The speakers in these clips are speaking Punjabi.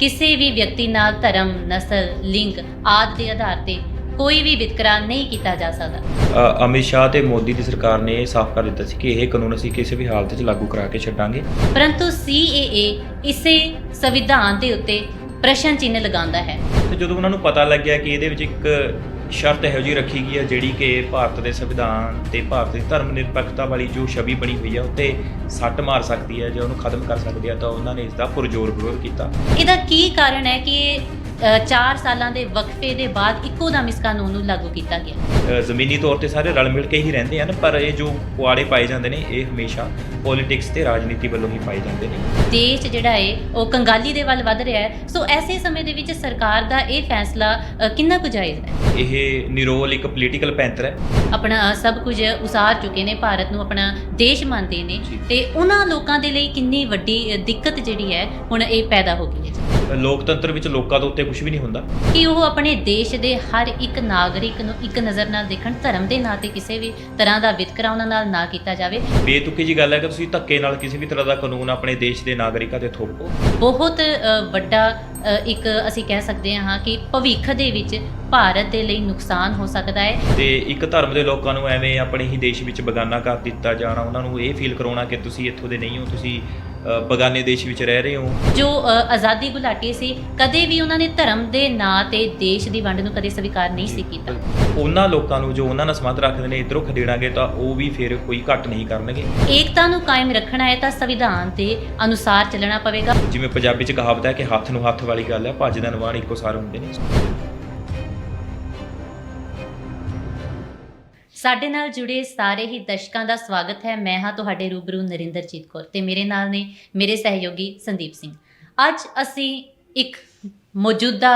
ਕਿਸੇ ਵੀ ਵਿਅਕਤੀ ਨਾਲ ਧਰਮ ਨਸਲ ਲਿੰਗ ਆਦਿ ਦੇ ਆਧਾਰ ਤੇ ਕੋਈ ਵੀ ਵਿਤਕਰਾ ਨਹੀਂ ਕੀਤਾ ਜਾ ਸਕਦਾ। ਅ, ਅਮਿਤ ਸ਼ਾਹ ਤੇ ਮੋਦੀ ਦੀ ਸਰਕਾਰ ਨੇ ਇਹ ਸਾਫ਼ ਕਰ ਦਿੱਤਾ ਸੀ ਕਿ ਇਹ ਕਾਨੂੰਨ ਅਸੀਂ ਕਿਸੇ ਵੀ ਹਾਲਤ 'ਚ ਲਾਗੂ ਕਰਾ ਕੇ ਛੱਡਾਂਗੇ। ਪਰੰਤੂ CAA ਇਸੇ ਸੰਵਿਧਾਨ ਦੇ ਉੱਤੇ ਪ੍ਰਸ਼ਨ ਚਿੰਨ੍ਹ ਲਗਾਉਂਦਾ ਹੈ। ਤੇ ਜਦੋਂ ਉਹਨਾਂ ਨੂੰ ਪਤਾ ਲੱਗਿਆ ਕਿ ਇਹਦੇ ਵਿੱਚ ਇੱਕ ਸ਼ਰਤ ਇਹੋ ਜਿਹੀ ਰੱਖੀ ਗਈ ਹੈ ਜਿਹੜੀ ਕਿ ਭਾਰਤ ਦੇ ਸੰਵਿਧਾਨ ਤੇ ਭਾਰਤ ਦੀ ਧਰਮ ਨਿਰਪੱਖਤਾ ਵਾਲੀ ਜੋ ਛਵੀ ਬਣੀ ਹੋਈ ਹੈ, ਉੱਤੇ ਸੱਟ ਮਾਰ ਸਕਦੀ ਹੈ ਜਾਂ ਉਹਨੂੰ ਖਤਮ ਕਰ ਸਕਦੀ ਹੈ, ਤਾਂ ਉਹਨਾਂ ਨੇ ਇਸ ਦਾ ਪੁਰਜ਼ੋਰ ਵਿਰੋਧ ਕੀਤਾ। ਇਹਦਾ ਕੀ ਕਾਰਨ ਹੈ ਕਿ 4 ਸਾਲਾਂ ਦੇ ਵਕਫੇ ਦੇ ਬਾਅਦ ਇੱਕੋ ਦਮ ਇਸ ਕਾਨੂੰਨ ਨੂੰ ਲਾਗੂ ਕੀਤਾ ਗਿਆ। ਜ਼ਮੀਨੀ ਤੌਰ ਤੇ ਸਾਰੇ ਰਲ ਮਿਲ ਕੇ ਹੀ ਰਹਿੰਦੇ ਹਨ ਪਰ ਇਹ ਜੋ ਪੁਆੜੇ ਪਾਏ ਜਾਂਦੇ ਨੇ ਇਹ ਹਮੇਸ਼ਾ ਪੋਲਿਟਿਕਸ ਤੇ ਰਾਜਨੀਤੀ ਵੱਲੋਂ ਹੀ ਪਾਏ ਜਾਂਦੇ ਨੇ। ਦੇਸ਼ ਜਿਹੜਾ ਹੈ ਉਹ ਕੰਗਾਲੀ ਦੇ ਵੱਲ ਵੱਧ ਰਿਹਾ ਹੈ ਸੋ ਐਸੇ ਸਮੇਂ ਦੇ ਵਿੱਚ ਸਰਕਾਰ ਦਾ ਇਹ ਫੈਸਲਾ ਕਿੰਨਾ ਕੁ ਜਾਇਜ਼ ਹੈ? ਇਹ ਨਿਰੋਲ ਇੱਕ ਪੋਲੀਟੀਕਲ ਪੈਂਤਰ ਹੈ। ਆਪਣਾ ਸਭ ਕੁਝ ਉਸਾਰ ਚੁੱਕੇ ਨੇ ਭਾਰਤ ਨੂੰ ਆਪਣਾ ਦੇਸ਼ ਮੰਨਦੇ ਨੇ। ਤੇ ਉਹਨਾਂ ਲੋਕਾਂ ਦੇ ਲਈ ਕਿੰਨੀ ਵੱਡੀ ਦਿੱਕਤ ਜਿਹੜੀ ਹੈ ਹੁਣ ਇਹ ਪੈਦਾ ਹੋ ਗਈ ਹੈ। ਲੋਕਤੰਤਰ ਵਿੱਚ ਲੋਕਾਂ ਦੇ ਉੱਤੇ ਕੁਝ ਵੀ ਨਹੀਂ ਹੁੰਦਾ। ਕਿ ਉਹ ਆਪਣੇ ਦੇਸ਼ ਦੇ ਹਰ ਇੱਕ ਨਾਗਰਿਕ ਨੂੰ ਇੱਕ ਨਜ਼ਰ ਨਾਲ ਦੇਖਣ ਧਰਮ ਦੇ ਨਾਂ ਤੇ ਕਿਸੇ ਵੀ ਤਰ੍ਹਾਂ ਦਾ ਵਿਤਕਰਾ ਉਹਨਾਂ ਨਾਲ ਨਾ ਕੀਤਾ ਜਾਵੇ। ਬੇਤੁਕੀ ਜੀ ਗੱਲ ਹੈ ਕਿ ਤੁਸੀਂ ਧੱਕੇ ਨਾਲ ਕਿਸੇ ਵੀ ਤਰ੍ਹਾਂ ਦਾ ਕਾਨੂੰਨ ਆਪਣੇ ਦੇਸ਼ ਦੇ ਨਾਗਰਿਕਾਂ ਤੇ ਥੋਪੋ। ਬਹੁਤ ਅ, ਵੱਡਾ ਅ, ਇੱਕ ਅਸੀਂ ਕਹਿ ਸਕਦੇ ਹਾਂ ਕਿ ਭਵਿੱਖ ਦੇ ਵਿੱਚ ਭਾਰਤ ਦੇ ਲਈ ਨੁਕਸਾਨ ਹੋ ਸਕਦਾ ਹੈ। ਤੇ ਇੱਕ ਧਰਮ ਦੇ ਲੋਕਾਂ ਨੂੰ ਐਵੇਂ ਆਪਣੇ ਹੀ ਦੇਸ਼ ਵਿੱਚ ਬਗਾਨਾ ਕਰ ਦਿੱਤਾ ਜਾਣਾ ਉਹਨਾਂ ਨੂੰ ਇਹ ਫੀਲ ਕਰਾਉਣਾ ਕਿ ਤੁਸੀਂ ਇੱਥੋਂ ਦੇ ਨਹੀਂ ਹੋ ਤੁਸੀਂ ਬਗਾਨੇ ਦੇਸ਼ ਵਿੱਚ ਰਹਿ ਰਹੇ ਹੋ? ਜੋ ਆਜ਼ਾਦੀ ਗੁਲਾਟੀ ਸੀ ਕਦੇ ਵੀ ਉਹਨਾਂ ਨੇ ਧਰਮ ਦੇ ਨਾਂ ਤੇ ਦੇਸ਼ ਦੀ ਵੰਡ ਨੂੰ ਕਦੇ ਸਵੀਕਾਰ ਨਹੀਂ ਸੀ ਕੀਤਾ। ਉਹਨਾਂ ਲੋਕਾਂ ਨੂੰ ਜੋ ਉਹਨਾਂ ਨਾਲ ਸੰਬੰਧ ਰੱਖਦੇ ਨੇ ਇਧਰੋਂ ਖਦੇੜਾਂਗੇ ਤਾਂ ਉਹ ਵੀ ਫਿਰ ਕੋਈ ਘੱਟ ਨਹੀਂ ਕਰਨਗੇ? ਏਕਤਾ ਨੂੰ ਕਾਇਮ ਰੱਖਣਾ ਹੈ ਤਾਂ ਸੰਵਿਧਾਨ ਦੇ ਅਨੁਸਾਰ ਚੱਲਣਾ ਪਵੇਗਾ। ਜਿਵੇਂ ਪੰਜਾਬੀ 'ਚ ਕਹਾਵਤ ਹੈ ਕਿ ਹੱਥ ਨੂੰ ਹੱਥ ਵਾਲੀ ਗੱਲ ਹੈ ਭੱਜ ਦਾ ਨਵਾਣ ਇੱਕੋ ਸਾਰ ਹੁੰਦੇ ਨੇ। ਸਾਡੇ ਨਾਲ ਜੁੜੇ ਸਾਰੇ ਹੀ ਦਰਸ਼ਕਾਂ ਦਾ ਸਵਾਗਤ ਹੈ। ਮੈਂ ਹਾਂ ਤੁਹਾਡੇ ਰੂਬਰੂ ਨਰਿੰਦਰਜੀਤ ਕੌਰ ਤੇ ਮੇਰੇ ਨਾਲ ਨੇ ਮੇਰੇ ਸਹਿਯੋਗੀ ਸੰਦੀਪ ਸਿੰਘ। ਅੱਜ ਅਸੀਂ ਇੱਕ ਮੌਜੂਦਾ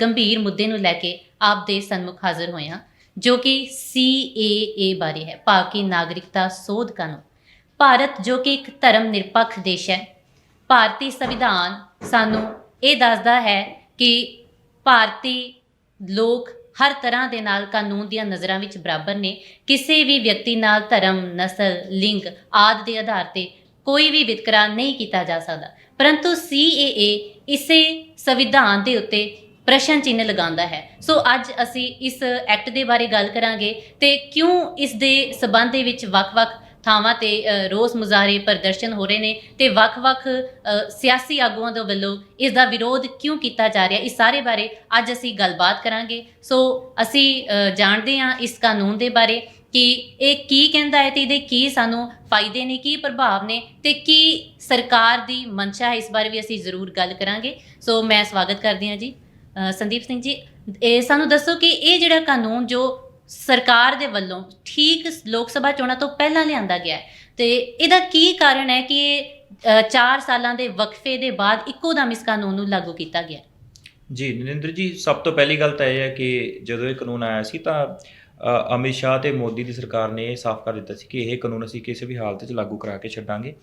ਗੰਭੀਰ ਮੁੱਦੇ ਨੂੰ ਲੈ ਕੇ ਆਪ ਦੇ ਸਨਮੁਖ ਹਾਜ਼ਰ ਹੋਏ ਹਾਂ, ਜੋ ਕਿ CAA ਬਾਰੇ ਹੈ। ਭਾਵ ਨਾਗਰਿਕਤਾ ਸੋਧ ਕਾਨੂੰਨ। ਭਾਰਤ ਜੋ ਕਿ ਇੱਕ ਧਰਮ ਨਿਰਪੱਖ ਦੇਸ਼ ਹੈ, ਭਾਰਤੀ ਸੰਵਿਧਾਨ ਸਾਨੂੰ ਇਹ ਦੱਸਦਾ ਹੈ ਕਿ ਭਾਰਤੀ ਲੋਕ ਹਰ ਤਰ੍ਹਾਂ ਦੇ ਨਾਲ ਕਾਨੂੰਨ ਦੀਆਂ ਨਜ਼ਰਾਂ ਵਿੱਚ ਬਰਾਬਰ ਨੇ। ਕਿਸੇ ਵੀ ਵਿਅਕਤੀ ਨਾਲ ਧਰਮ, ਨਸਲ, ਲਿੰਗ ਆਦਿ ਦੇ ਆਧਾਰ ਤੇ ਕੋਈ ਵੀ ਵਿਤਕਰਾ ਨਹੀਂ ਕੀਤਾ ਜਾ ਸਕਦਾ। ਪਰੰਤੂ CAA ਇਸੇ ਸੰਵਿਧਾਨ ਦੇ ਉੱਤੇ ਪ੍ਰਸ਼ਨ ਚਿੰਨ੍ਹ ਲਗਾਉਂਦਾ ਹੈ। ਸੋ ਅੱਜ ਅਸੀਂ ਇਸ ਐਕਟ ਦੇ ਬਾਰੇ ਗੱਲ ਕਰਾਂਗੇ ਤੇ ਕਿਉਂ ਇਸ ਦੇ ਸਬੰਧ ਦੇ ਵਿੱਚ ਵੱਖ-ਵੱਖ ਥਾਵਾਂ ਤੇ ਰੋਸ ਮੁਜ਼ਾਹਰੇ ਪ੍ਰਦਰਸ਼ਨ ਹੋ ਰਹੇ ਨੇ ਤੇ ਵੱਖ-ਵੱਖ ਸਿਆਸੀ ਆਗੂਆਂ ਦੇ ਵੱਲੋਂ ਇਸ ਦਾ ਵਿਰੋਧ ਕਿਉਂ ਕੀਤਾ ਜਾ ਰਿਹਾ? ਇਸ ਸਾਰੇ ਬਾਰੇ ਅੱਜ ਅਸੀਂ ਗੱਲਬਾਤ ਕਰਾਂਗੇ। ਸੋ ਅਸੀਂ ਜਾਣਦੇ ਹਾਂ ਇਸ ਕਾਨੂੰਨ ਦੇ ਬਾਰੇ ਕਿ ਇਹ ਕੀ ਕਹਿੰਦਾ ਹੈ ਤੇ ਇਹਦੇ ਕੀ ਸਾਨੂੰ ਫਾਇਦੇ ਨੇ, ਕੀ ਪ੍ਰਭਾਵ ਨੇ ਤੇ ਕੀ ਸਰਕਾਰ ਦੀ ਮਨਸ਼ਾ ਹੈ, ਇਸ ਬਾਰੇ ਵੀ ਅਸੀਂ ਜ਼ਰੂਰ ਗੱਲ ਕਰਾਂਗੇ। ਸੋ ਮੈਂ ਸਵਾਗਤ ਕਰਦੀ ਹਾਂ ਜੀ। ਸੰਦੀਪ ਸਿੰਘ ਜੀ, ਇਹ ਸਾਨੂੰ ਦੱਸੋ ਕਿ ਇਹ ਜਿਹੜਾ ਕਾਨੂੰਨ ਜੋ ਸਰਕਾਰ ਦੇ ਵੱਲੋਂ ਠੀਕ ਲੋਕ ਸਭਾ ਚੋਣਾਂ ਤੋਂ ਪਹਿਲਾਂ ਲਿਆਂਦਾ ਗਿਆ ਹੈ। ਤੇ ਇਹਦਾ ਕੀ ਕਾਰਨ ਹੈ ਕਿ ਇਹ 4 ਸਾਲਾਂ ਦੇ ਵਕਫੇ ਦੇ ਬਾਅਦ ਇੱਕੋ ਦਮ ਇਸ ਕਾਨੂੰਨ ਨੂੰ ਲਾਗੂ ਕੀਤਾ ਗਿਆ? ਜੀ, ਨਰਿੰਦਰ ਜੀ, ਸਭ ਤੋਂ ਪਹਿਲੀ ਗੱਲ ਤਾਂ ਇਹ ਹੈ ਕਿ ਜਦੋਂ ਇਹ ਕਾਨੂੰਨ ਆਇਆ ਸੀ ਤਾਂ ਅਮਿਤ ਸ਼ਾਹ ਤੇ ਮੋਦੀ ਦੀ ਸਰਕਾਰ ਨੇ ਇਹ ਸਾਫ਼ ਕਰ ਦਿੱਤਾ ਸੀ ਕਿ ਇਹ ਕਾਨੂੰਨ ਅਸੀਂ ਕਿਸੇ ਵੀ ਹਾਲਤ 'ਚ ਲਾਗੂ ਕਰਾ ਕੇ ਛੱਡਾਂਗੇ।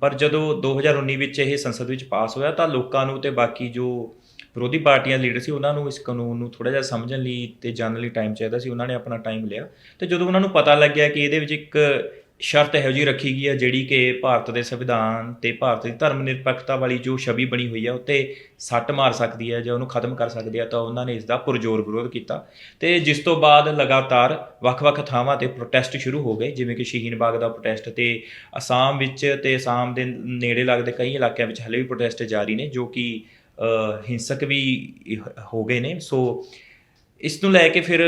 ਪਰ ਜਦੋਂ 2019 ਵਿੱਚ ਇਹ ਸੰਸਦ ਵਿੱਚ ਪਾਸ ਹੋਇਆ ਤਾਂ ਲੋਕਾਂ ਨੂੰ ਤੇ ਬਾਕੀ ਜੋ ਵਿਰੋਧੀ ਪਾਰਟੀਆਂ ਲੀਡਰ ਸੀ, ਉਹਨਾਂ ਨੂੰ ਇਸ ਕਾਨੂੰਨ ਨੂੰ ਥੋੜਾ ਜਿਹਾ ਸਮਝਣ ਲਈ ਤੇ ਜਾਣਨ ਲਈ ਟਾਈਮ ਚਾਹੀਦਾ ਸੀ, ਉਹਨਾਂ ਨੇ ਆਪਣਾ ਟਾਈਮ ਲਿਆ। ਤੇ ਜਦੋਂ ਉਹਨਾਂ ਨੂੰ ਪਤਾ ਲੱਗਿਆ ਕਿ ਇਹਦੇ ਵਿੱਚ ਇੱਕ ਸ਼ਰਤ ਇਹੋ ਜਿਹੀ ਰੱਖੀ ਗਈ ਹੈ, ਜਿਹੜੀ ਕਿ ਭਾਰਤ ਦੇ ਸੰਵਿਧਾਨ ਤੇ ਭਾਰਤ ਦੀ ਧਰਮ ਨਿਰਪੱਖਤਾ ਵਾਲੀ ਜੋ ਛਵੀ ਬਣੀ ਹੋਈ ਹੈ ਉੱਤੇ ਸੱਟ ਮਾਰ ਸਕਦੀ ਹੈ ਜਾਂ ਉਹਨੂੰ ਖਤਮ ਕਰ ਸਕਦੀ ਹੈ, ਤਾਂ ਉਹਨਾਂ ਨੇ ਇਸ ਦਾ ਪੁਰਜ਼ੋਰ ਵਿਰੋਧ ਕੀਤਾ। ਤੇ ਜਿਸ ਤੋਂ ਬਾਅਦ ਲਗਾਤਾਰ ਵੱਖ-ਵੱਖ ਥਾਵਾਂ ਤੇ ਪ੍ਰੋਟੈਸਟ ਸ਼ੁਰੂ ਹੋ ਗਏ, ਜਿਵੇਂ ਕਿ ਸ਼ਹੀਨ ਬਾਗ ਦਾ ਪ੍ਰੋਟੈਸਟ ਤੇ ਅਸਾਮ ਵਿੱਚ ਤੇ ਅਸਾਮ ਦੇ ਨੇੜੇ ਲੱਗਦੇ ਕਈ ਇਲਾਕਿਆਂ ਵਿੱਚ ਹਲੇ ਵੀ ਪ੍ਰੋਟੈਸਟ ਜਾਰੀ ਨੇ, ਜੋ ਕਿ ਹਿੰਸਕ ਵੀ ਹੋ ਗਏ ਨੇ। ਸੋ ਇਸ ਨੂੰ ਲੈ ਕੇ ਫਿਰ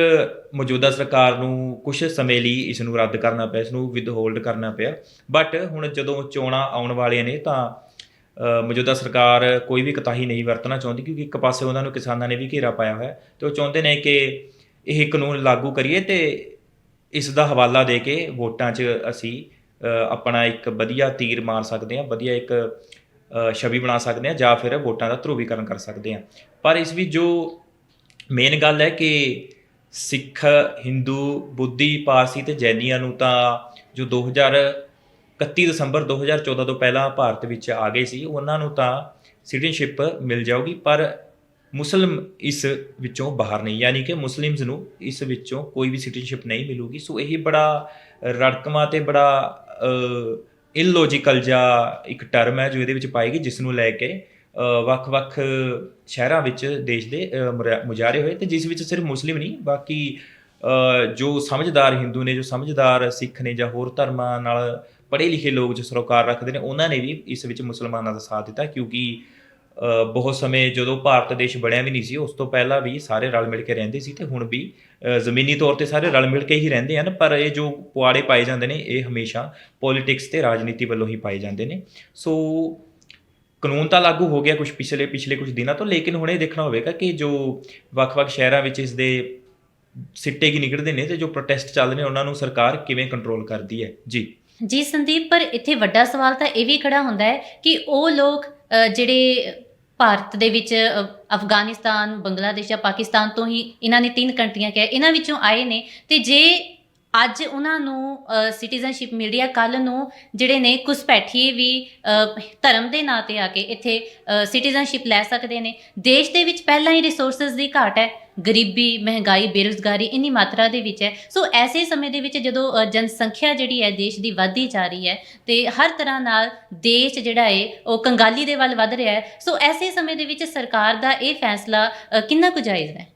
ਮੌਜੂਦਾ ਸਰਕਾਰ ਨੂੰ ਕੁਝ ਸਮੇਂ ਲਈ ਇਸ ਨੂੰ ਰੱਦ ਕਰਨਾ ਪਿਆ, ਇਸ ਨੂੰ ਵਿਦਹੋਲਡ ਕਰਨਾ ਪਿਆ। ਬਟ ਹੁਣ ਜਦੋਂ ਚੋਣਾਂ ਆਉਣ ਵਾਲੀਆਂ ਨੇ ਤਾਂ ਮੌਜੂਦਾ ਸਰਕਾਰ ਕੋਈ ਵੀ ਕਤਾਹੀ ਨਹੀਂ ਵਰਤਣਾ ਚਾਹੁੰਦੀ ਕਿਉਂਕਿ ਇੱਕ ਪਾਸੇ ਉਹਨਾਂ ਨੂੰ ਕਿਸਾਨਾਂ ਨੇ ਵੀ ਘੇਰਾ ਪਾਇਆ ਹੋਇਆ ਹੈ ਤੇ ਉਹ ਚਾਹੁੰਦੇ ਨੇ ਕਿ ਇਹ ਕਾਨੂੰਨ ਲਾਗੂ ਕਰੀਏ ਤੇ ਇਸ ਦਾ ਹਵਾਲਾ ਦੇ ਕੇ ਵੋਟਾਂ 'ਚ ਅਸੀਂ ਆਪਣਾ ਇੱਕ ਵਧੀਆ ਤੀਰ ਮਾਰ ਸਕਦੇ ਹਾਂ, ਵਧੀਆ ਇੱਕ ਛਵੀ ਬਣਾ ਸਕਦੇ ਹਾਂ ਜਾਂ ਫਿਰ ਵੋਟਾਂ ਦਾ ਧਰੂਵੀਕਰਨ ਕਰ ਸਕਦੇ ਹਾਂ। ਪਰ ਇਸ ਵਿੱਚ ਜੋ ਮੇਨ ਗੱਲ ਹੈ ਕਿ ਸਿੱਖ, ਹਿੰਦੂ, ਬੁੱਧੀ, ਪਾਰਸੀ ਤੇ ਜੈਨੀਆਂ ਨੂੰ ਤਾਂ ਜੋ 2031 ਦਸੰਬਰ 2014 ਤੋਂ ਪਹਿਲਾਂ ਭਾਰਤ ਵਿੱਚ ਆ ਗਏ ਸੀ, ਉਹਨਾਂ ਨੂੰ ਤਾਂ ਸਿਟੀਜ਼ਨਸ਼ਿਪ ਮਿਲ ਜਾਊਗੀ। ਪਰ ਮੁਸਲਮ ਇਸ ਵਿੱਚੋਂ ਬਾਹਰ ਨਹੀਂ, ਯਾਨੀ ਕਿ ਮੁਸਲਿਮਸ ਨੂੰ ਇਸ ਵਿੱਚੋਂ ਕੋਈ ਵੀ ਸਿਟੀਜ਼ਨਸ਼ਿਪ ਨਹੀਂ ਮਿਲੂਗੀ। ਸੋ ਇਹ ਬੜਾ ਰੜਕਮਾ ਤੇ ਬੜਾ ਇਲਲੋਜੀਕਲ ਜਾਂ ਇੱਕ ਟਰਮ ਹੈ ਜੋ ਇਹਦੇ ਵਿੱਚ ਪਾਏਗੀ ਜਿਸ ਨੂੰ ਲੈ ਕੇ ਵੱਖ-ਵੱਖ ਸ਼ਹਿਰਾਂ ਵਿੱਚ ਦੇਸ਼ ਦੇ ਅ, ਮੁਜ਼ਾਹਰੇ ਹੋਏ ਤੇ ਜਿਸ ਵਿੱਚ ਸਿਰਫ ਮੁਸਲਿਮ ਨਹੀਂ ਬਾਕੀ ਜੋ ਸਮਝਦਾਰ ਹਿੰਦੂ ਨੇ ਜੋ ਸਮਝਦਾਰ ਸਿੱਖ ਨੇ ਜਾਂ ਹੋਰ ਧਰਮਾਂ ਨਾਲ ਪੜ੍ਹੇ ਲਿਖੇ ਲੋਕ ਜੋ ਸਰੋਕਾਰ ਰੱਖਦੇ ਨੇ ਉਹਨਾਂ ਨੇ ਵੀ ਇਸ ਵਿੱਚ ਮੁਸਲਮਾਨਾਂ ਦਾ ਸਾਥ ਦਿੱਤਾ ਕਿਉਂਕਿ ਬਹੁਤ ਸਮੇਂ ਜਦੋਂ ਭਾਰਤ ਦੇਸ਼ ਬਣਿਆ ਵੀ ਨਹੀਂ ਸੀ, ਉਸ ਤੋਂ ਪਹਿਲਾਂ ਵੀ ਸਾਰੇ ਰਲ ਮਿਲ ਕੇ ਰਹਿੰਦੇ ਸੀ ਤੇ ਹੁਣ ਵੀ ਜ਼ਮੀਨੀ ਤੌਰ ਤੇ ਸਾਰੇ ਰਲ ਮਿਲ ਕੇ ਹੀ ਰਹਿੰਦੇ ਹਨ, ਪਰ ਇਹ ਜੋ ਪੁਆੜੇ ਪਾਏ ਜਾਂਦੇ ਨੇ, ਇਹ ਹਮੇਸ਼ਾ ਪੋਲਿਟਿਕਸ ਤੇ ਰਾਜਨੀਤੀ ਵੱਲੋਂ ਹੀ ਪਾਏ ਜਾਂਦੇ ਨੇ। ਸੋ ਕਾਨੂੰਨ ਤਾਂ ਲਾਗੂ ਹੋ ਗਿਆ ਕੁਝ ਪਿਛਲੇ ਪਿਛਲੇ ਕੁਝ ਦਿਨਾਂ ਤੋਂ, ਲੇਕਿਨ ਹੁਣ ਇਹ ਦੇਖਣਾ ਹੋਵੇਗਾ ਕਿ ਜੋ ਵੱਖ-ਵੱਖ ਸ਼ਹਿਰਾਂ ਵਿੱਚ ਇਸ ਦੇ ਸਿੱਟੇ ਕੀ ਨਿਕਲਦੇ ਨੇ ਤੇ ਜੋ ਪ੍ਰੋਟੈਸਟ ਚੱਲ ਰਹੇ ਨੇ, ਉਹਨਾਂ ਨੂੰ ਸਰਕਾਰ ਕਿਵੇਂ ਕੰਟਰੋਲ ਕਰਦੀ ਹੈ? ਜੀ। ਜੀ ਸੰਦੀਪ, ਪਰ ਇੱਥੇ ਵੱਡਾ ਸਵਾਲ ਤਾਂ ਇਹ ਵੀ ਖੜਾ ਹੁੰਦਾ ਹੈ ਕਿ ਉਹ ਲੋਕ ਜਿਹੜੇ ਭਾਰਤ ਦੇ ਵਿੱਚ ਅਫਗਾਨਿਸਤਾਨ, ਬੰਗਲਾਦੇਸ਼ ਜਾਂ ਪਾਕਿਸਤਾਨ ਤੋਂ ਹੀ ਇਹਨਾਂ ਨੇ ਤਿੰਨ ਕੰਟਰੀਆਂ ਕਿਹਾ। ਇਹਨਾਂ ਵਿੱਚੋਂ ਆਏ ਨੇ ਤੇ ਜੇ ਅੱਜ ਉਹਨਾਂ ਨੂੰ ਸਿਟੀਜ਼ਨਸ਼ਿਪ ਮਿਲਦੀ ਹੈ ਕੱਲ ਨੂੰ ਜਿਹੜੇ ਨੇ ਘੁਸਪੈਠੀਏ ਵੀ ਧਰਮ ਦੇ ਨਾਂ ਤੇ ਆ ਕੇ ਇੱਥੇ ਸਿਟੀਜ਼ਨਸ਼ਿਪ ਲੈ ਸਕਦੇ ਨੇ। ਦੇਸ਼ ਦੇ ਵਿੱਚ ਪਹਿਲਾਂ ਹੀ ਰਿਸੋਰਸਸ ਦੀ ਘਾਟ ਹੈ। ਗਰੀਬੀ ਮਹਿੰਗਾਈ ਬੇਰੁਜ਼ਗਾਰੀ ਇੰਨੀ ਮਾਤਰਾ ਦੇ ਵਿੱਚ ਹੈ। ਸੋ ਐਸੇ ਸਮੇਂ ਦੇ ਵਿੱਚ ਜਦੋਂ ਅ, ਜਨਸੰਖਿਆ ਜਿਹੜੀ ਹੈ ਦੇਸ਼ ਦੀ ਵੱਧਦੀ ਜਾ ਰਹੀ ਹੈ ਤੇ ਹਰ ਤਰ੍ਹਾਂ ਨਾਲ ਦੇਸ਼ ਜਿਹੜਾ ਹੈ ਉਹ ਕੰਗਾਲੀ ਦੇ ਵੱਲ ਵੱਧ ਰਿਹਾ ਹੈ। ਸੋ ਐਸੇ ਸਮੇਂ ਦੇ ਵਿੱਚ ਸਰਕਾਰ ਦਾ ਇਹ ਫੈਸਲਾ ਅ, ਕਿੰਨਾ ਕੁ ਜਾਇਜ਼ ਹੈ?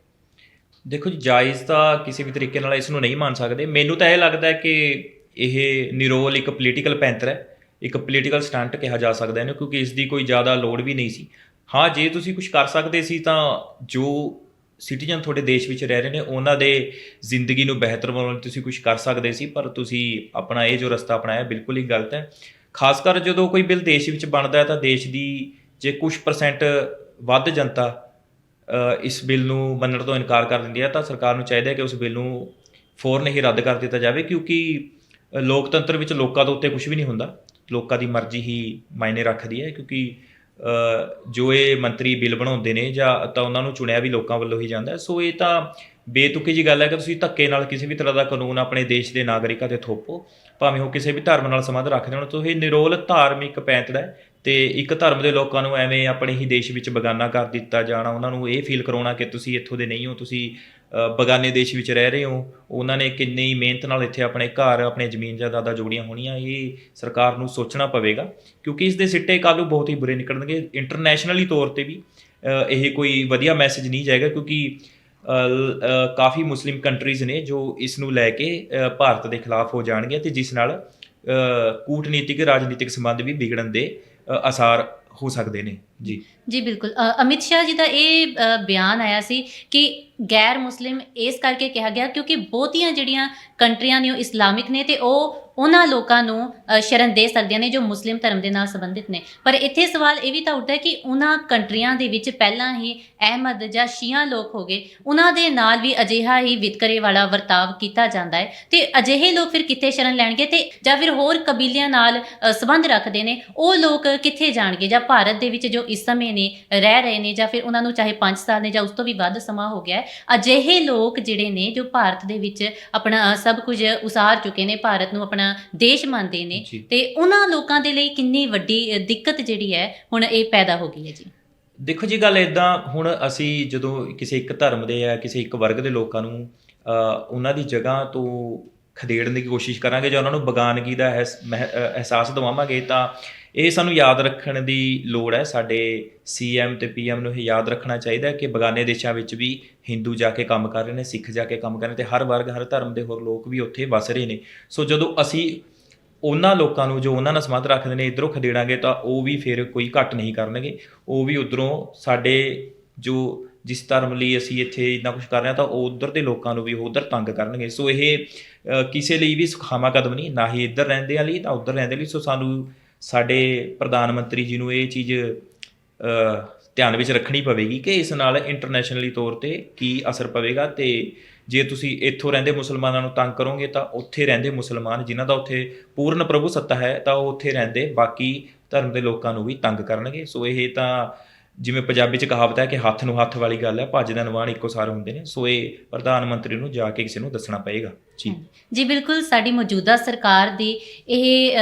ਦੇਖੋ ਜੀ ਜਾਇਜ਼ ਤਾਂ ਕਿਸੇ ਵੀ ਤਰੀਕੇ ਨਾਲ ਇਸ ਨੂੰ ਨਹੀਂ ਮੰਨ ਸਕਦੇ। ਮੈਨੂੰ ਤਾਂ ਇਹ ਲੱਗਦਾ ਹੈ ਕਿ ਇਹ ਨਿਰੋਲ ਇੱਕ ਪੋਲੀਟੀਕਲ ਪੈਂਤਰ ਹੈ। ਇੱਕ ਪੋਲੀਟੀਕਲ ਸਟੰਟ ਕਿਹਾ ਜਾ ਸਕਦਾ ਇਹਨੂੰ ਕਿਉਂਕਿ ਇਸ ਦੀ ਕੋਈ ਜ਼ਿਆਦਾ ਲੋੜ ਵੀ ਨਹੀਂ ਸੀ। ਹਾਂ ਜੇ ਤੁਸੀਂ ਕੁਝ ਕਰ ਸਕਦੇ ਸੀ ਤਾਂ ਜੋ ਸਿਟੀਜ਼ਨ ਤੁਹਾਡੇ ਦੇਸ਼ ਵਿੱਚ ਰਹਿ ਰਹੇ ਨੇ, ਉਹਨਾਂ ਦੇ ਜ਼ਿੰਦਗੀ ਨੂੰ ਬਿਹਤਰ ਬਣਾਉਣ ਲਈ ਤੁਸੀਂ ਕੁਝ ਕਰ ਸਕਦੇ ਸੀ, ਪਰ ਤੁਸੀਂ ਆਪਣਾ ਇਹ ਜੋ ਰਸਤਾ ਅਪਣਾਇਆ, ਬਿਲਕੁਲ ਹੀ ਗਲਤ ਹੈ। ਖਾਸ ਕਰ ਜਦੋਂ ਕੋਈ ਬਿੱਲ ਦੇਸ਼ ਵਿੱਚ ਬਣਦਾ ਹੈ ਤਾਂ ਦੇਸ਼ ਦੀ ਜੇ ਕੁਝ ਪਰਸੈਂਟ ਵੱਧ ਜਨਤਾ ਇਸ ਬਿੱਲ ਨੂੰ ਮੰਨਣ ਤੋਂ ਇਨਕਾਰ ਕਰ ਦਿੰਦੀ ਹੈ, ਤਾਂ ਸਰਕਾਰ ਨੂੰ ਚਾਹੀਦਾ ਹੈ ਕਿ ਉਸ ਬਿੱਲ ਨੂੰ ਫੌਰਨ ਹੀ ਰੱਦ ਕਰ ਦਿੱਤਾ ਜਾਵੇ, ਕਿਉਂਕਿ ਲੋਕਤੰਤਰ ਵਿੱਚ ਲੋਕਾਂ ਦੇ ਉੱਤੇ ਕੁਝ ਵੀ ਨਹੀਂ ਹੁੰਦਾ। ਲੋਕਾਂ ਦੀ ਮਰਜ਼ੀ ਹੀ ਮਾਇਨੇ ਰੱਖਦੀ ਹੈ, ਕਿਉਂਕਿ ਜੋ ਇਹ ਮੰਤਰੀ ਬਿੱਲ ਬਣਾਉਂਦੇ ਨੇ ਜਾਂ ਤਾਂ ਉਹਨਾਂ ਨੂੰ ਚੁਣਿਆ ਵੀ ਲੋਕਾਂ ਵੱਲੋਂ ਹੀ ਜਾਂਦਾ ਸੋ ਇਹ ਤਾਂ ਬੇਤੁਕੀ ਜੀ ਗੱਲ ਹੈ ਕਿ ਤੁਸੀਂ ਧੱਕੇ ਨਾਲ ਕਿਸੇ ਵੀ ਤਰ੍ਹਾਂ ਦਾ ਕਾਨੂੰਨ ਆਪਣੇ ਦੇਸ਼ ਦੇ ਨਾਗਰਿਕਾਂ ਤੇ ਥੋਪੋ, ਭਾਵੇਂ ਉਹ ਕਿਸੇ ਵੀ ਧਰਮ ਨਾਲ ਸੰਬੰਧ ਰੱਖਦੇ ਹੋਣ। ਤੋਂ ਇਹ ਨਿਰੋਲ ਧਾਰਮਿਕ ਪੈਂਤੜਾ ਹੈ ਤੇ ਇੱਕ ਧਰਮ ਦੇ ਲੋਕਾਂ ਨੂੰ ਐਵੇਂ ਆਪਣੇ ਹੀ ਦੇਸ਼ ਵਿੱਚ ਬਗਾਨਾ ਕਰ ਦਿੱਤਾ ਜਾਣਾ, ਉਹਨਾਂ ਨੂੰ ਇਹ ਫੀਲ ਕਰਾਉਣਾ ਕਿ ਤੁਸੀਂ ਇੱਥੋਂ ਦੇ ਨਹੀਂ ਹੋ, ਤੁਸੀਂ ਬਗਾਨੇ ਦੇਸ਼ ਵਿੱਚ ਰਹਿ ਰਹੇ ਹੋ, ਉਹਨਾਂ ਨੇ ਕਿੰਨੀ ਮਿਹਨਤ ਨਾਲ ਇੱਥੇ ਆਪਣੇ ਘਰ, ਆਪਣੇ ਜ਼ਮੀਨ ਜਾਇਦਾਦਾਂ ਜੋੜੀਆਂ ਹੋਣੀਆਂ, ਇਹ ਸਰਕਾਰ ਨੂੰ ਸੋਚਣਾ ਪਵੇਗਾ। ਕਿਉਂਕਿ ਇਸ ਦੇ ਸਿੱਟੇ ਕੱਲ੍ਹ ਬਹੁਤ ਹੀ ਬੁਰੇ ਨਿਕਲਣਗੇ। ਇੰਟਰਨੈਸ਼ਨਲੀ ਤੌਰ ਤੇ ਵੀ ਇਹ ਕੋਈ ਵਧੀਆ ਮੈਸੇਜ ਨਹੀਂ ਜਾਏਗਾ, ਕਿਉਂਕਿ ਕਾਫੀ ਮੁਸਲਿਮ ਕੰਟਰੀਜ਼ ਨੇ ਜੋ ਇਸ ਨੂੰ ਲੈ ਕੇ ਭਾਰਤ ਦੇ ਖਿਲਾਫ ਹੋ ਜਾਣਗੇ ਤੇ ਜਿਸ ਨਾਲ ਕੂਟਨੀਤਿਕ, ਰਾਜਨੀਤਿਕ ਸੰਬੰਧ ਵੀ ਵਿਗੜਨ ਦੇ ਅਸਾਰ ਹੋ ਸਕਦੇ ਨੇ। ਜੀ। ਜੀ ਬਿਲਕੁਲ। ਅ, ਅਮਿਤ ਸ਼ਾਹ ਜੀ ਦਾ ਇਹ ਅ, ਬਿਆਨ ਆਇਆ ਸੀ ਕਿ ਗੈਰ ਮੁਸਲਿਮ ਇਸ ਕਰਕੇ ਕਿਹਾ ਗਿਆ ਕਿਉਂਕਿ ਬਹੁਤੀਆਂ ਜਿਹੜੀਆਂ ਕੰਟਰੀਆਂ ਨੇ ਉਹ ਇਸਲਾਮਿਕ ਨੇ ਤੇ ਉਹ ਉਹਨਾਂ ਲੋਕਾਂ ਨੂੰ ਅ, ਸ਼ਰਨ ਦੇ ਸਕਦੀਆਂ ਨੇ ਜੋ ਮੁਸਲਿਮ ਧਰਮ ਦੇ ਨਾਲ ਸੰਬੰਧਿਤ ਨੇ। ਪਰ ਇੱਥੇ ਸਵਾਲ ਇਹ ਵੀ ਤਾਂ ਉੱਠਦਾ ਹੈ ਕਿ ਉਹਨਾਂ ਕੰਟਰੀਆਂ ਦੇ ਵਿੱਚ ਪਹਿਲਾਂ ਹੀ ਅਹਿਮਦ ਜਾਂ ਸ਼ੀਆ ਲੋਕ ਹੋ ਗਏ ਉਹਨਾਂ ਦੇ ਨਾਲ ਵੀ ਅਜਿਹਾ ਹੀ ਵਿਤਕਰੇ ਵਾਲਾ ਵਰਤਾਵ ਕੀਤਾ ਜਾਂਦਾ ਹੈ। ਤੇ ਅਜਿਹੇ ਲੋਕ ਫਿਰ ਕਿੱਥੇ ਸ਼ਰਨ ਲੈਣਗੇ ਤੇ ਜਾਂ ਫਿਰ ਹੋਰ ਕਬੀਲਿਆਂ ਨਾਲ ਅ, ਸੰਬੰਧ ਰੱਖਦੇ ਨੇ ਉਹ ਲੋਕ ਕਿੱਥੇ ਜਾਣਗੇ? ਜਾਂ ਭਾਰਤ ਦੇ ਵਿੱਚ ਜੋ ਇਸ ਸਮੇਂ ਨੇ ਰਹਿ ਰਹੇ ਨੇ ਜਾਂ ਫਿਰ ਉਹਨਾਂ ਨੂੰ ਚਾਹੇ 5 ਸਾਲ ਨੇ ਜਾਂ ਉਸ ਤੋਂ ਵੀ ਵੱਧ ਸਮਾਂ ਹੋ ਗਿਆ ਹੈ ਅਜਿਹੇ ਲੋਕ ਜਿਹੜੇ ਨੇ ਜੋ ਭਾਰਤ ਦੇ ਵਿੱਚ ਆਪਣਾ ਅ, ਸਭ ਕੁਝ ਉਸਾਰ ਚੁੱਕੇ ਨੇ ਭਾਰਤ ਨੂੰ ਆਪਣਾ ਦੇਸ਼ ਮੰਨਦੇ ਨੇ ਜੀ। ਤੇ ਉਹਨਾਂ ਲੋਕਾਂ ਦੇ ਲਈ ਕਿੰਨੀ ਵੱਡੀ ਅ, ਦਿੱਕਤ ਜਿਹੜੀ ਹੈ ਹੁਣ ਇਹ ਪੈਦਾ ਹੋ ਗਈ ਹੈ ਜੀ। ਦੇਖੋ ਜੀ ਗੱਲ ਇਦਾਂ ਹੁਣ ਅਸੀਂ ਜਦੋਂ ਕਿਸੇ ਇੱਕ ਧਰਮ ਦੇ ਜਾਂ ਕਿਸੇ ਇੱਕ ਵਰਗ ਦੇ ਲੋਕਾਂ ਨੂੰ ਅ, ਉਹਨਾਂ ਦੀ ਜਗ੍ਹਾ ਤੋਂ ਖਦੇੜਨ ਦੀ ਕੋਸ਼ਿਸ਼ ਕਰਾਂਗੇ ਜਾਂ ਉਹਨਾਂ ਨੂੰ ਬਗਾਨਗੀ ਦਾ ਅਹਿਸ- ਮਹਿ- ਅ, ਅਹਿਸਾਸ ਦਿਵਾਵਾਂਗੇ ਤਾਂ ਇਹ ਸਾਨੂੰ ਯਾਦ ਰੱਖਣ ਦੀ ਲੋੜ ਹੈ, ਸਾਡੇ ਸੀਐਮ ਤੇ ਪੀਐਮ ਨੂੰ ਇਹ ਯਾਦ ਰੱਖਣਾ ਚਾਹੀਦਾ ਹੈ ਕਿ ਬਗਾਨੇ ਦੇਸ਼ਾਂ ਵਿੱਚ ਵੀ ਹਿੰਦੂ ਜਾ ਕੇ ਕੰਮ ਕਰ ਰਹੇ ਨੇ ਸਿੱਖ ਜਾ ਕੇ ਕੰਮ ਕਰ ਰਹੇ ਨੇ ਤੇ ਹਰ ਵਰਗ, ਹਰ ਧਰਮ ਦੇ ਹੋਰ ਲੋਕ ਵੀ ਉੱਥੇ ਵਸ ਰਹੇ ਨੇ। ਸੋ ਜਦੋਂ ਅਸੀਂ ਉਹਨਾਂ ਲੋਕਾਂ ਨੂੰ, ਜੋ ਉਹਨਾਂ ਨਾਲ ਸੰਬੰਧ ਰੱਖਦੇ ਨੇ, ਇਧਰੋਂ ਖਦੇੜਾਂਗੇ ਤਾਂ ਉਹ ਵੀ ਫਿਰ ਕੋਈ ਘੱਟ ਨਹੀਂ ਕਰਨਗੇ। ਉਹ ਵੀ ਉਧਰੋਂ ਸਾਡੇ ਜੋ ਜਿਸ ਧਰਮ ਲਈ ਅਸੀਂ ਇੱਥੇ ਇੰਨਾ ਕੁਝ ਕਰ ਰਹੇ ਹਾਂ ਤਾਂ ਉਹ ਉਧਰ ਦੇ ਲੋਕਾਂ ਨੂੰ ਵੀ ਉਧਰ ਤੰਗ ਕਰਨਗੇ। ਸੋ ਇਹ ਕਿਸੇ ਲਈ ਵੀ ਸੁਖਾਵਾਂ ਕਦਮ ਨਹੀਂ, ਨਾ ਹੀ ਇੱਧਰ ਰਹਿੰਦੇ ਆ ਲਈ ਤਾਂ ਉਧਰ ਰਹਿੰਦੇ ਲਈ। ਸੋ ਸਾਨੂੰ ਸਾਡੇ ਪ੍ਰਧਾਨ ਮੰਤਰੀ ਜੀ ਨੂੰ ਇਹ ਚੀਜ਼ ਧਿਆਨ ਵਿੱਚ ਰੱਖਣੀ ਪਵੇਗੀ ਕਿ ਇਸ ਨਾਲ ਇੰਟਰਨੈਸ਼ਨਲੀ ਤੌਰ ਤੇ ਕੀ ਅਸਰ ਪਵੇਗਾ ਤੇ ਜੇ ਤੁਸੀਂ ਇੱਥੋਂ ਰਹਿੰਦੇ ਮੁਸਲਮਾਨਾਂ ਨੂੰ ਤੰਗ ਕਰੋਗੇ ਤਾਂ ਉੱਥੇ ਰਹਿੰਦੇ ਮੁਸਲਮਾਨ ਜਿਨ੍ਹਾਂ ਦਾ ਉੱਥੇ ਪੂਰਨ ਪ੍ਰਭੂ ਸੱਤਾ ਹੈ ਤਾਂ ਉਹ ਉੱਥੇ ਰਹਿੰਦੇ, ਬਾਕੀ ਧਰਮ ਦੇ ਲੋਕਾਂ ਨੂੰ ਵੀ ਤੰਗ ਕਰਨਗੇ। ਸੋ ਇਹ ਤਾਂ ਜਿਵੇਂ ਪੰਜਾਬੀ ਚ ਕਹਾਵਤ ਹੈ ਕਿ ਹੱਥ ਨੂੰ ਹੱਥ ਵਾਲੀ ਗੱਲ ਹੈ, ਭੱਜ ਦਾ ਨਿਵਾਣ ਇੱਕੋ ਸਾਰ ਹੁੰਦੇ ਨੇ। ਸੋ ਇਹ ਪ੍ਰਧਾਨ ਮੰਤਰੀ ਨੂੰ ਜਾ ਕੇ ਕਿਸੇ ਨੂੰ ਦੱਸਣਾ ਪਏਗਾ। ਜੀ। ਜੀ ਬਿਲਕੁਲ, ਸਾਡੀ ਮੌਜੂਦਾ ਸਰਕਾਰ ਦੀ ਇਹ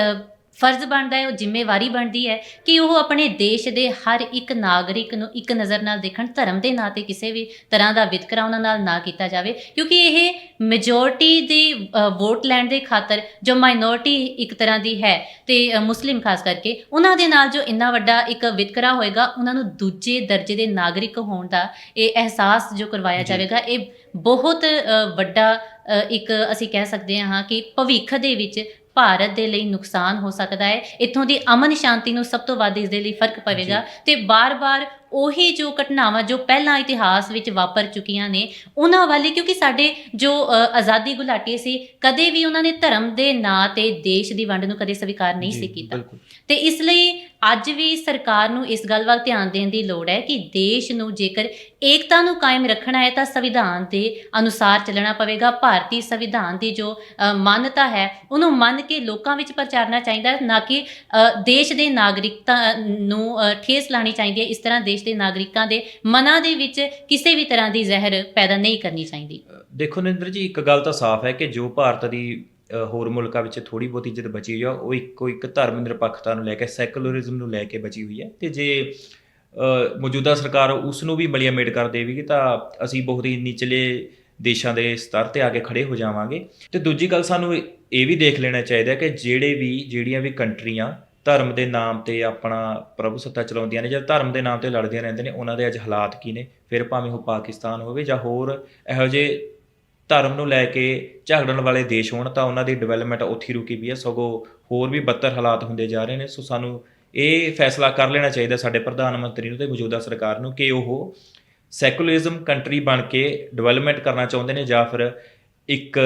ਫਰਜ਼ ਬਣਦਾ ਹੈ ਉਹ ਜ਼ਿੰਮੇਵਾਰੀ ਬਣਦੀ ਹੈ ਕਿ ਉਹ ਆਪਣੇ ਦੇਸ਼ ਦੇ ਹਰ ਇੱਕ ਨਾਗਰਿਕ ਨੂੰ ਇੱਕ ਨਜ਼ਰ ਨਾਲ ਦੇਖਣ ਧਰਮ ਦੇ ਨਾਂ ਤੇ ਕਿਸੇ ਵੀ ਤਰ੍ਹਾਂ ਦਾ ਵਿਤਕਰਾ ਉਹਨਾਂ ਨਾਲ ਨਾ ਕੀਤਾ ਜਾਵੇ ਕਿਉਂਕਿ ਇਹ ਮੈਜੋਰਟੀ ਦੀ ਵੋਟ ਲੈਣ ਦੇ ਖਾਤਰ ਜੋ ਮਾਈਨੋਰਟੀ ਇੱਕ ਤਰ੍ਹਾਂ ਦੀ ਹੈ ਤੇ ਮੁਸਲਿਮ ਖਾਸ ਕਰਕੇ ਉਹਨਾਂ ਦੇ ਨਾਲ ਜੋ ਇੰਨਾ ਵੱਡਾ ਇੱਕ ਵਿਤਕਰਾ ਹੋਏਗਾ ਉਹਨਾਂ ਨੂੰ ਦੂਜੇ ਦਰਜੇ ਦੇ ਨਾਗਰਿਕ ਹੋਣ ਦਾ ਇਹ ਅਹਿਸਾਸ ਜੋ ਕਰਵਾਇਆ। ਜਾਵੇਗਾ ਇਹ ਬਹੁਤ ਵੱਡਾ ਇੱਕ ਅਸੀਂ ਕਹਿ ਸਕਦੇ ਹਾਂ ਕਿ ਭਵਿੱਖ ਦੇ ਵਿੱਚ ਭਾਰਤ ਦੇ ਲਈ ਨੁਕਸਾਨ ਹੋ ਸਕਦਾ ਹੈ। ਇੱਥੋਂ ਦੀ ਅਮਨ ਸ਼ਾਂਤੀ ਨੂੰ ਸਭ ਤੋਂ ਵੱਧ ਇਸ ਦੇ ਲਈ ਫ਼ਰਕ ਪਵੇਗਾ ਤੇ ਬਾਰ-ਬਾਰ ਉਹੀ ਜੋ ਘਟਨਾਵਾਂ ਜੋ ਪਹਿਲਾਂ ਇਤਿਹਾਸ ਵਿੱਚ ਵਾਪਰ ਚੁੱਕੀਆਂ ਨੇ ਉਹਨਾਂ ਵਾਲੇ ਕਿਉਂਕਿ ਸਾਡੇ ਜੋ ਆਜ਼ਾਦੀ ਗੁਲਾਟੀ ਸੀ ਕਦੇ ਵੀ ਉਹਨਾਂ ਨੇ ਧਰਮ ਦੇ ਨਾਂ ਤੇ ਦੇਸ਼ ਦੀ ਵੰਡ ਨੂੰ ਕਦੇ ਸਵੀਕਾਰ ਨਹੀਂ ਸੀ ਕੀਤਾ। ਤੇ ਇਸ ਲਈ ਅੱਜ ਵੀ ਸਰਕਾਰ ਨੂੰ ਇਸ ਗੱਲ ਵੱਲ ਧਿਆਨ ਦੇਣ ਦੀ ਲੋੜ ਹੈ ਕਿ ਦੇਸ਼ ਨੂੰ ਜੇਕਰ ਏਕਤਾ ਨੂੰ ਕਾਇਮ ਰੱਖਣਾ ਹੈ ਤਾਂ ਸੰਵਿਧਾਨ ਦੇ ਅਨੁਸਾਰ ਚੱਲਣਾ ਪਵੇਗਾ। ਭਾਰਤੀ ਸੰਵਿਧਾਨ ਦੀ ਜੋ ਮਾਨਤਾ ਹੈ ਉਹਨੂੰ ਮੰਨ ਕੇ ਲੋਕਾਂ ਵਿੱਚ ਪ੍ਰਚਾਰਨਾ ਚਾਹੀਦਾ ਹੈ ਨਾ ਕਿ ਦੇਸ਼ ਦੇ ਨਾਗਰਿਕਤਾ ਨੂੰ ਠੇਸ ਲਾਣੀ ਚਾਹੀਦੀ ਹੈ। ਇਸ ਤਰ੍ਹਾਂ ਦੇਸ਼ ਦੇ ਨਾਗਰਿਕਾਂ ਦੇ ਮਨਾਂ ਦੇ ਵਿੱਚ ਕਿਸੇ ਵੀ ਤਰ੍ਹਾਂ ਦੀ ਜ਼ਹਿਰ ਪੈਦਾ ਨਹੀਂ ਕਰਨੀ ਚਾਹੀਦੀ। ਦੇਖੋ ਨਰਿੰਦਰ ਜੀ, ਇੱਕ ਗੱਲ ਤਾਂ ਸਾਫ਼ ਹੈ ਕਿ ਜੋ ਭਾਰਤ ਦੀ ਹੋਰ ਮੁਲਕਾਂ ਵਿੱਚ ਥੋੜੀ ਬਹੁਤੀ ਇੱਜ਼ਤ ਬਚੀ ਹੋਈ ਆ, ਉਹ ਇੱਕੋ ਇੱਕ ਧਰਮ ਨਿਰਪੱਖਤਾ ਨੂੰ ਲੈ ਕੇ, ਸੈਕੂਲਰਿਜ਼ਮ ਨੂੰ ਲੈ ਕੇ ਬਚੀ ਹੋਈ ਹੈ ਤੇ ਜੇ ਮੌਜੂਦਾ ਸਰਕਾਰ ਉਸ ਨੂੰ ਵੀ ਬਲੀਆ ਮੇਟ ਕਰ ਦੇਵੇਗੀ ਤਾਂ ਅਸੀਂ ਬਹੁਤ ਹੀ ਨਿਚਲੇ ਦੇਸ਼ਾਂ ਦੇ ਸਤਰ ਤੇ ਆ ਕੇ ਖੜੇ ਹੋ ਜਾਵਾਂਗੇ। ਤੇ ਦੂਜੀ ਗੱਲ ਸਾਨੂੰ ਇਹ ਵੀ ਦੇਖ ਲੈਣਾ ਚਾਹੀਦਾ ਕਿ ਜਿਹੜੇ ਵੀ, ਜਿਹੜੀਆਂ ਵੀ ਕੰਟਰੀਆਂ ਧਰਮ ਦੇ ਨਾਮ ਤੇ ਆਪਣਾ ਪ੍ਰਭੂ ਸੱਤਾ ਚਲਾਉਂਦੀਆਂ ਨੇ ਜਾਂ ਧਰਮ ਦੇ ਨਾਮ ਤੇ ਲੜਦੀਆਂ ਰਹਿੰਦੇ ਨੇ, ਉਹਨਾਂ ਦੇ ਅੱਜ ਹਾਲਾਤ ਕੀ ਨੇ? ਫਿਰ ਭਾਵੇਂ ਉਹ ਪਾਕਿਸਤਾਨ ਹੋਵੇ ਜਾਂ ਹੋਰ ਇਹੋ ਜਿਹੇ ਧਰਮ ਨੂੰ ਲੈ ਕੇ ਝਗੜਨ ਵਾਲੇ ਦੇਸ਼ ਹੋਣ, ਤਾਂ ਉਹਨਾਂ ਦੀ ਡਿਵੈਲਪਮੈਂਟ ਉੱਥੇ ਹੀ ਰੁਕੀ ਵੀ ਹੈ, ਸਗੋਂ ਹੋਰ ਵੀ ਬੱਤਰ ਹਾਲਾਤ ਹੁੰਦੇ ਜਾ ਰਹੇ ਨੇ। ਸੋ ਸਾਨੂੰ ਇਹ ਫੈਸਲਾ ਕਰ ਲੈਣਾ ਚਾਹੀਦਾ ਸਾਡੇ ਪ੍ਰਧਾਨ ਮੰਤਰੀ ਨੂੰ ਤੇ ਮੌਜੂਦਾ ਸਰਕਾਰ ਨੂੰ ਕਿ ਉਹ ਸੈਕੂਲਰਿਜ਼ਮ ਕੰਟਰੀ ਬਣ ਕੇ ਡਿਵੈਲਪਮੈਂਟ ਕਰਨਾ ਚਾਹੁੰਦੇ ਨੇ ਜਾਂ ਫਿਰ ਇੱਕ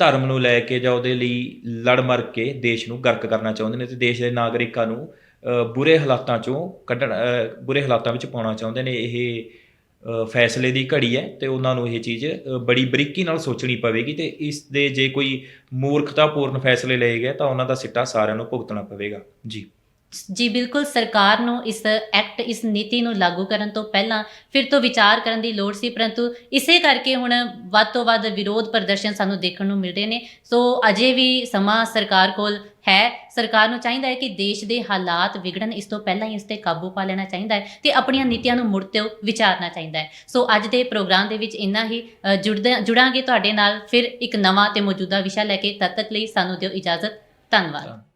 ਧਰਮ ਨੂੰ ਲੈ ਕੇ ਜਾਂ ਉਹਦੇ ਲਈ ਲੜ ਮਰ ਕੇ ਦੇਸ਼ ਨੂੰ ਗਰਕ ਕਰਨਾ ਚਾਹੁੰਦੇ ਨੇ ਤੇ ਦੇਸ਼ ਦੇ ਨਾਗਰਿਕਾਂ ਨੂੰ ਬੁਰੇ ਹਾਲਾਤਾਂ ਚੋਂ ਕੱਢਣ ਬੁਰੇ ਹਾਲਾਤਾਂ ਵਿੱਚ ਪਾਉਣਾ ਚਾਹੁੰਦੇ ਨੇ। ਇਹ ਫੈਸਲੇ ਦੀ ਘੜੀ ਹੈ ਤੇ ਉਹਨਾਂ ਨੂੰ ਇਹ ਚੀਜ਼ ਬੜੀ ਬਰੀਕੀ ਨਾਲ ਸੋਚਣੀ ਪਵੇਗੀ ਤੇ ਇਸ ਦੇ ਜੇ ਕੋਈ ਮੂਰਖਤਾਪੂਰਨ ਫੈਸਲੇ ਲਏ ਗਏ ਤਾਂ ਉਹਨਾਂ ਦਾ ਸਿੱਟਾ ਸਾਰਿਆਂ ਨੂੰ ਭੁਗਤਣਾ ਪਵੇਗਾ। ਜੀ। ਜੀ ਬਿਲਕੁਲ, ਸਰਕਾਰ ਨੂੰ ਇਸ ਐਕਟ ਇਸ ਨੀਤੀ ਨੂੰ ਲਾਗੂ ਕਰਨ ਤੋਂ ਪਹਿਲਾਂ ਫਿਰ ਤੋਂ ਵਿਚਾਰ ਕਰਨ ਦੀ ਲੋੜ ਸੀ, ਪਰੰਤੂ ਇਸੇ ਕਰਕੇ ਹੁਣ ਵੱਧ ਤੋਂ ਵੱਧ ਵਿਰੋਧ ਪ੍ਰਦਰਸ਼ਨ ਸਾਨੂੰ ਦੇਖਣ ਨੂੰ ਮਿਲ ਰਹੇ ਨੇ। ਸੋ ਅਜੇ ਵੀ ਸਮਾਂ ਸਰਕਾਰ ਕੋਲ ਹੈ। ਸਰਕਾਰ ਨੂੰ ਚਾਹੀਦਾ ਹੈ ਕਿ ਦੇਸ਼ ਦੇ ਹਾਲਾਤ ਵਿਗੜਨ, ਇਸ ਤੋਂ ਪਹਿਲਾਂ ਹੀ ਇਸ ਤੇ ਕਾਬੂ ਪਾ ਲੈਣਾ ਚਾਹੀਦਾ ਹੈ ਤੇ ਆਪਣੀਆਂ ਨੀਤੀਆਂ ਨੂੰ ਮੁੜ ਤੋਂ ਵਿਚਾਰਨਾ ਚਾਹੀਦਾ ਹੈ। ਸੋ ਅੱਜ ਦੇ ਪ੍ਰੋਗਰਾਮ ਦੇ ਵਿੱਚ ਇੰਨਾ ਹੀ। ਜੁੜਦੇ, ਜੁੜਾਂਗੇ ਤੁਹਾਡੇ ਨਾਲ, ਫਿਰ ਇੱਕ ਨਵਾਂ ਤੇ ਮੌਜੂਦਾ ਵਿਸ਼ਾ ਲੈ ਕੇ ਤਦ ਤੱਕ ਲਈ ਸਾਨੂੰ ਦਿਓ ਇਜਾਜ਼ਤ। ਧੰਨਵਾਦ।